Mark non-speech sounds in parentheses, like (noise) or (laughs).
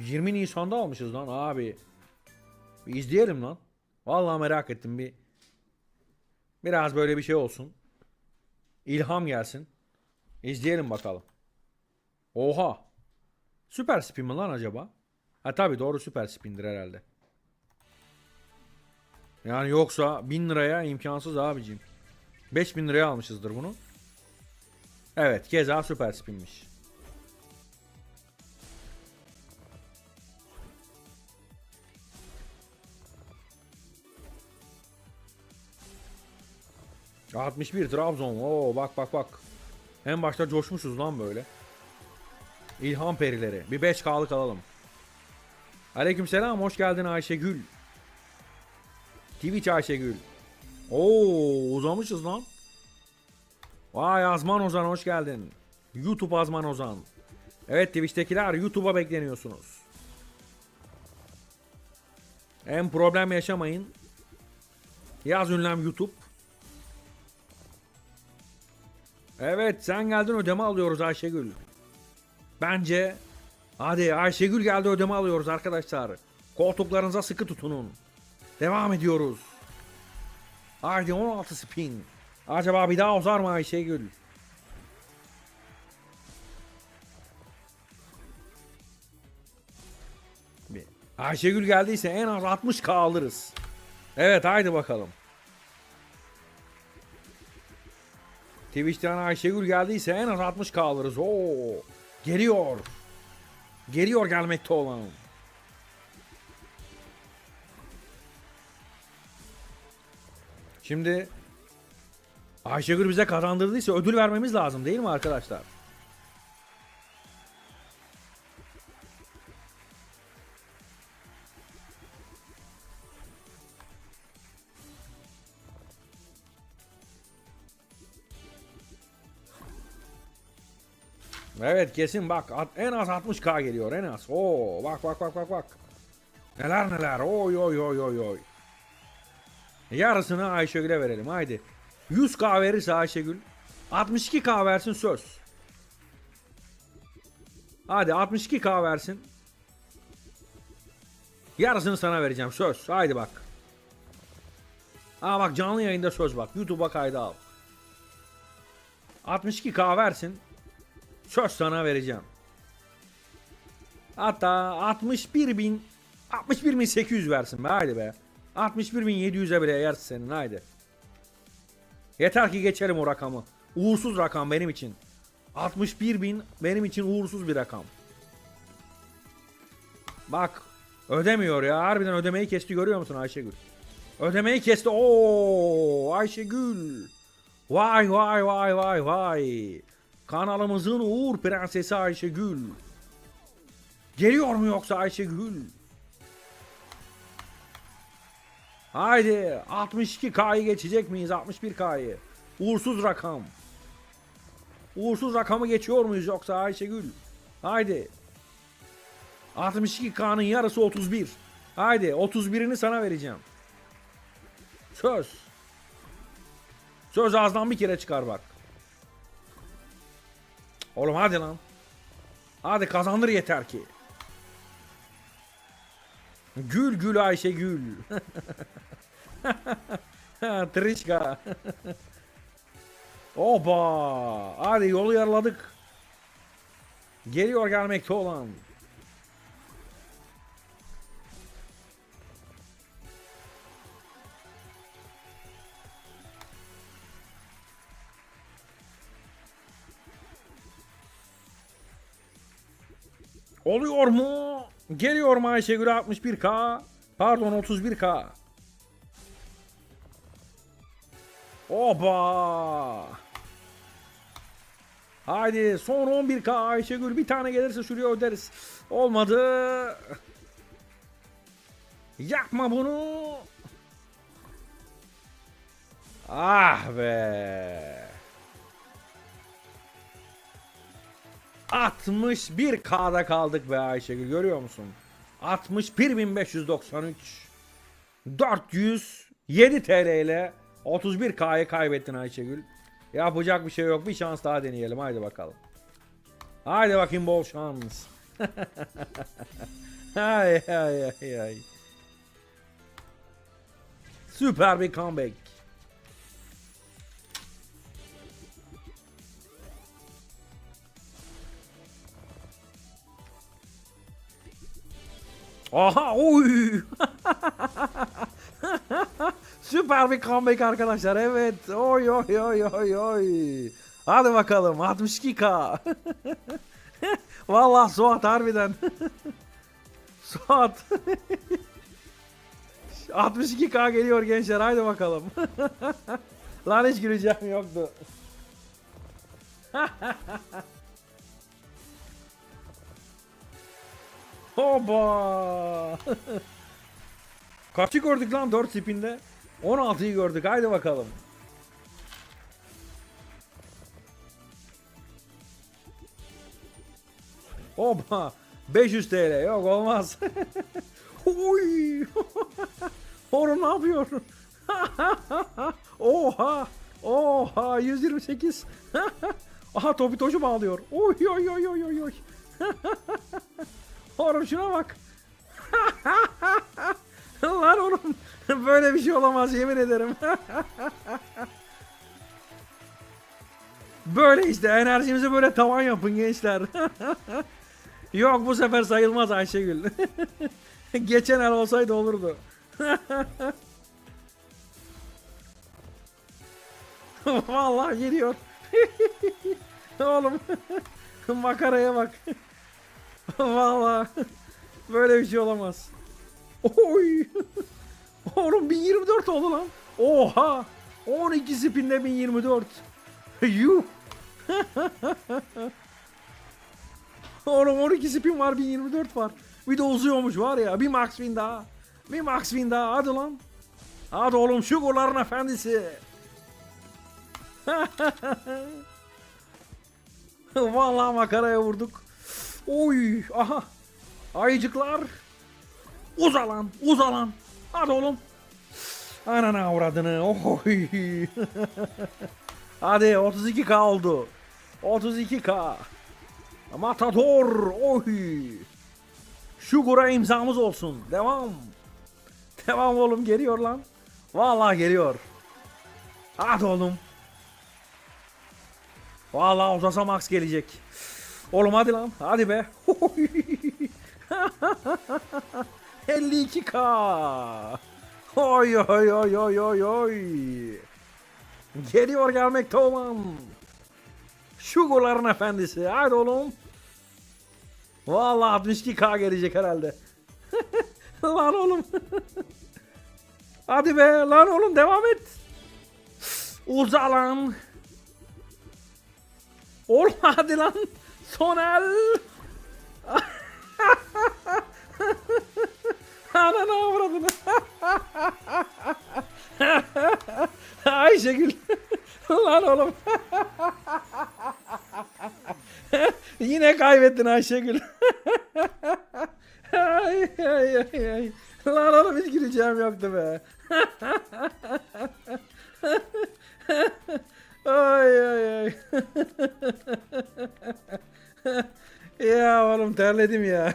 20 Nisan'da almışız lan abi. Bir izleyelim lan. Vallahi merak ettim bir. Biraz böyle bir şey olsun. İlham gelsin. İzleyelim bakalım. Oha. Süper spin mi lan acaba? Ha tabi doğru süper spindir herhalde. Yani yoksa 1000 liraya imkansız abicim. 5000 liraya almışızdır bunu. Evet keza süper spinmiş. ...61 Trabzon. Oo bak bak bak. En başta coşmuşuz lan böyle. İlham perileri. Bir 5K'lık alalım. Aleykümselam hoş geldin Ayşegül. Twitch Ayşegül. Oo uzamışız lan. Vay Azman Ozan hoş geldin. YouTube Azman Ozan. Evet Twitch'tekiler YouTube'a bekleniyorsunuz. En problem yaşamayın. Yaz ünlem YouTube. Evet sen geldin ödeme alıyoruz Ayşegül. Bence hadi Ayşegül geldi ödeme alıyoruz arkadaşlar. Koltuklarınıza sıkı tutunun. Devam ediyoruz. Haydi 16 spin. Acaba bir daha uzar mı Ayşegül? Ayşegül geldiyse en az 60k alırız. Evet haydi bakalım. Twitch'ten Ayşegül geldiyse en az 60k alırız. Oo, geliyor. Geliyor gelmekte olan. Şimdi Ayşegül bize kazandırdıysa ödül vermemiz lazım değil mi arkadaşlar? Evet kesin bak en az 60k geliyor en az. Oo bak bak bak bak bak. Neler neler oy oy oy oy oy. Yarısını Ayşegül'e verelim haydi. 100k verirse Ayşegül 62k versin söz. Hadi 62k versin. Yarısını sana vereceğim söz. Haydi bak. Aa bak canlı yayında söz bak. YouTube'a kayda al. 62k versin. Söz sana vereceğim. Hatta 61 bin 61 bin 800 versin be haydi be. 61 bin 700'e bile yersin senin haydi. Yeter ki geçelim o rakamı. Uğursuz rakam benim için. 61 bin benim için uğursuz bir rakam. Bak ödemiyor ya. Harbiden ödemeyi kesti görüyor musun Ayşegül? Ödemeyi kesti. Oo Ayşegül. Vay vay vay vay vay. Kanalımızın Uğur Prensesi Ayşegül. Geliyor mu yoksa Ayşegül? Haydi 62K'yı geçecek miyiz 61K'yı? Uğursuz rakam. Uğursuz rakamı geçiyor muyuz yoksa Ayşegül? Haydi. 62K'nın yarısı 31. Haydi 31'ini sana vereceğim. Söz. Söz ağızdan bir kere çıkar bak. Oğlum hadi lan. Hadi kazandır yeter ki. Gül gül Ayşe gül. (laughs) Trişka. (laughs) Oba. Hadi yolu yaraladık. Geliyor gelmekte olan. Oluyor mu? Geliyor mu Ayşegül 61K? Pardon 31K. Oba! Haydi son 11K Ayşegül bir tane gelirse şuraya öderiz. Olmadı. Yapma bunu. Ah be. 61K'da kaldık be Ayşegül görüyor musun? 61.593 407 TL ile 31K'yı kaybettin Ayşegül. Yapacak bir şey yok. Bir şans daha deneyelim. Haydi bakalım. Haydi bakayım bol şans. (laughs) ay ay ay ay. Süper bir comeback. Aha oy. (laughs) Süper bir comeback arkadaşlar. Evet. Oy oy oy oy oy. Hadi bakalım 62k. (laughs) Vallahi Suat harbiden. (laughs) Suat. 62k geliyor gençler haydi bakalım. Lan hiç güleceğim yoktu. Hoba. Kaçı gördük lan 4 spinde? 16'yı gördük haydi bakalım. Hoppa 500 TL yok olmaz. (laughs) Oy. (laughs) Oğlum ne yapıyor? (laughs) Oha. Oha 128. Aha Topi Toş'u bağlıyor. Oy oy oy oy oy. Oğlum şuna bak. (laughs) Lan oğlum böyle bir şey olamaz yemin ederim. (laughs) böyle işte enerjimizi böyle tavan yapın gençler. (laughs) Yok bu sefer sayılmaz Ayşegül. Geçen el olsaydı olurdu. Vallahi geliyor. Oğlum makaraya bak. (laughs) Vallahi böyle bir şey olamaz. Oy. (laughs) Oğlum 1024 oldu lan. Oha. 12 spinle 1024. Yuh. (laughs) Oğlum 12 spin var 1024 var. Bir de uzuyormuş var ya. Bir max win daha. Bir max win daha. Hadi lan. Hadi oğlum şu efendisi. Vallahi makaraya vurduk. Oy aha. Ayıcıklar. Uzalan uzalan. Hadi oğlum. Anana avradını. Oy. (laughs) Hadi 32k oldu. 32k. Matador. Oy. Şu gura imzamız olsun. Devam. Devam oğlum geliyor lan. Vallahi geliyor. Hadi oğlum. Vallahi uzasa max gelecek. Oğlum hadi lan. Hadi be. (laughs) 52k. Oy oy oy oy oy oy. Geliyor gelmekte olan. Şu golların efendisi. Hadi oğlum. Vallahi 62k gelecek herhalde. (laughs) lan oğlum. (laughs) Hadi be lan oğlum devam et. Uza lan. Oğlum hadi lan. Son el. Ananı avradını. Ayşegül. lan oğlum. Yine kaybettin Ayşegül. ay, ay, ay, ay. Lan oğlum hiç güleceğim yoktu be. ay ay ay. (laughs) ya oğlum terledim ya.